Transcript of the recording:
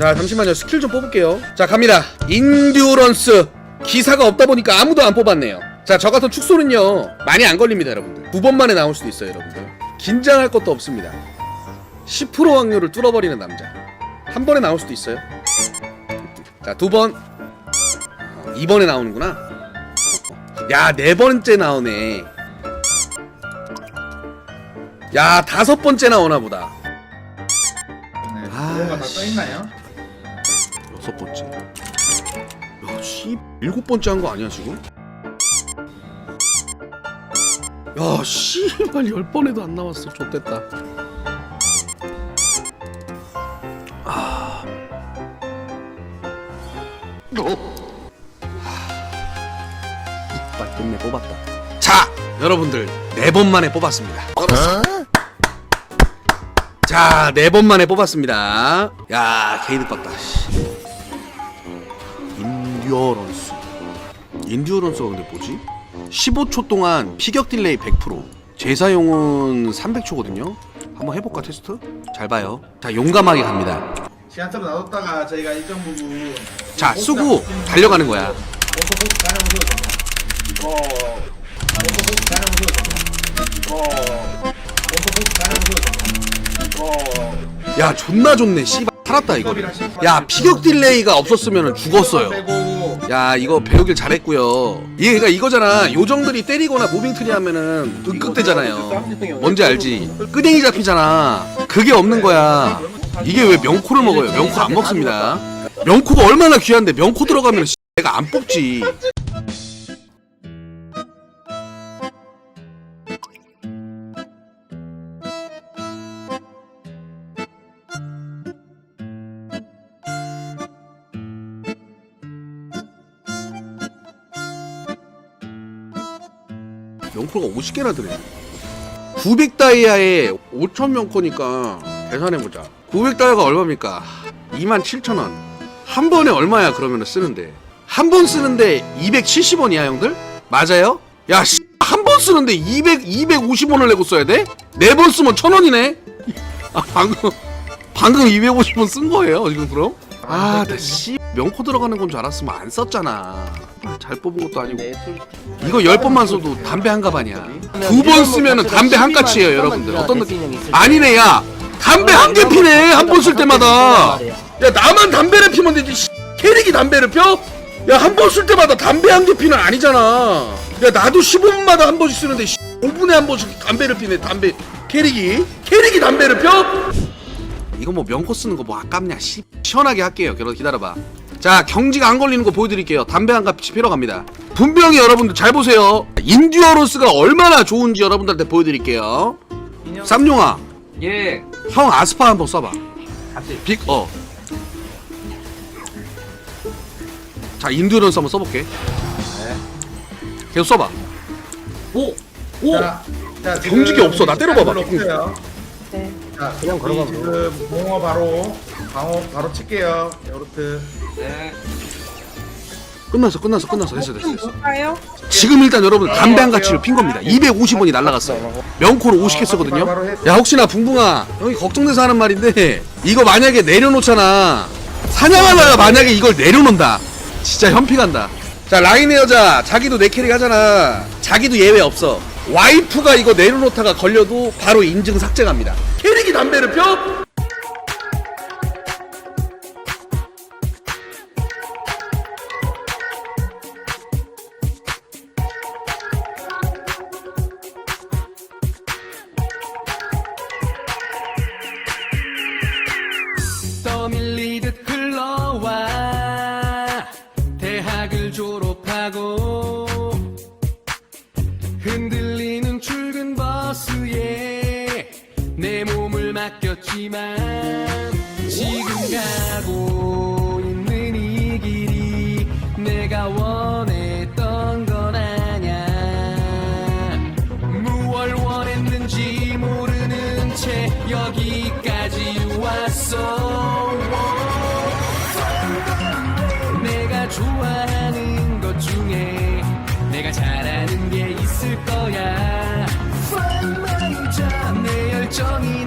자 잠시만요. 스킬 좀 뽑을게요. 자 갑니다. 인듀런스. 기사가 없다 보니까 아무도 안 뽑았네요. 자 저 같은 축소는요 많이 안 걸립니다 여러분들. 두 번 만에 나올 수도 있어요 여러분들. 긴장할 것도 없습니다. 10% 확률을 뚫어버리는 남자. 한 번에 나올 수도 있어요? 자 두번. 어, 이번에 나오는구나. 야 네 번째 나오네. 야 다섯 번째 나오나 보다. 네. 아, 다 씨. 떠있나요? 여섯 번째. 야, 씨, 일곱 번째 한 거 아니야 지금? 야, 씨발 열 번에도 안 나왔어. 좆됐다. 아. 이빨 끝내 뽑았다. 자, 여러분들 네 번 만에 뽑았습니다. 자, 네 번 만에 뽑았습니다. 야, 개이득 봤다. 씨. 인듀어런스. 인듀어런스가 근데 뭐지? 15초 동안 피격 딜레이 100%. 재사용은 300초거든요. 한번 해볼까 테스트? 잘 봐요. 자, 용감하게 갑니다. 시간차로 놔뒀다가 저희가 일정 부분 자, 쓰고 달려가는 거야. 어. 어. 어. 야, 존나 좋네. 씨발 살았다 이거. 야, 피격 딜레이가 없었으면 죽었어요. 야 이거 배우길 잘했고요. 이게 그러니까 이거잖아. 요정들이 때리거나 무빙 트리 하면은 으끗대잖아요. 뭔지 알지? 끄댕이 잡히잖아. 그게 없는 거야. 이게 왜 명코를 먹어요? 명코 안 먹습니다. 명코가 얼마나 귀한데 명코 들어가면 씨, 내가 안 뽑지 명코가 50개나 들어 900 다이아에 5천 명코니까 계산해보자 900 다이아가 얼마입니까 27,000원 한 번에 얼마야 그러면 쓰는데 한 번 쓰는데 270원이야 형들? 맞아요? 야한번 쓰는데 200, 250원을 내고 써야 돼? 네 번 쓰면 1000원이네? 아 방금 방금 250원 쓴 거예요 지금 그럼? 아, 나 씨, 명코 들어가는 건 줄 알았으면 안 썼잖아. 아, 잘 뽑은 것도 아니고. 이거 열 번만 써도 담배 한 가반이야. 두 번 쓰면은 담배 한 까치예요, 여러분들. 어떤 느낌? 아니네, 야. 담배 한 개 피네, 한 번 쓸 때마다. 야, 나만 담배를 피면 되지. 씨. 캐릭이 담배를 펴? 야, 한 번 쓸 때마다 담배 한 개 피는 아니잖아. 야, 나도 15분마다 한 번씩 쓰는데 5분에 한 번씩 담배를 피네, 담배. 캐릭이? 캐릭이 담배를 펴? 이거 뭐 명코 쓰는 거 뭐 아깝냐 씨 시원하게 할게요 기다려 기다려봐 자 경지가 안 걸리는 거 보여드릴게요 담배 한 갑씩 피러 갑니다 분명히 여러분들 잘 보세요 인듀어런스가 얼마나 좋은지 여러분들한테 보여드릴게요 쌈용아 예. 형 아스파 한번 써봐 갑자기. 빅어 자 인듀어런스 한번 써볼게 계속 써봐 오. 오. 자, 자, 경직이 없어. 나 때려봐봐. 없어요. 네. 자, 그냥 걸어가면 지금 봉어 바로 방어 바로 칠게요. 요르트. 네. 끝났어 끝났어 끝났어. 됐어 됐어 됐어. 뭘까요? 지금 일단 여러분 담배 한 가치를 핀 겁니다. 250원이 날라갔어요. 명코를 50개 쓰거든요. 야 혹시나 붕붕아 형이 걱정돼서 하는 말인데 이거 만약에 내려놓잖아. 사냥하다가 만약에 이걸 내려놓는다. 진짜 현피 간다. 자 라인의 여자 자기도 내 캐릭 하잖아. 자기도 예외 없어 와이프가 이거 내려놓다가 걸려도 바로 인증 삭제 갑니다 캐릭이 담배를 펴? 떠밀리듯 흘러와 대학을 졸업하고 내 몸을 맡겼지만 지금 가고 있는 이 길이 내가 원했던 건 아냐 무얼 원했는지 모르는 채 여기까지 왔어. 내가 좋아하는 것 중에 내가 잘하는 게 있을 거야. 내 열정이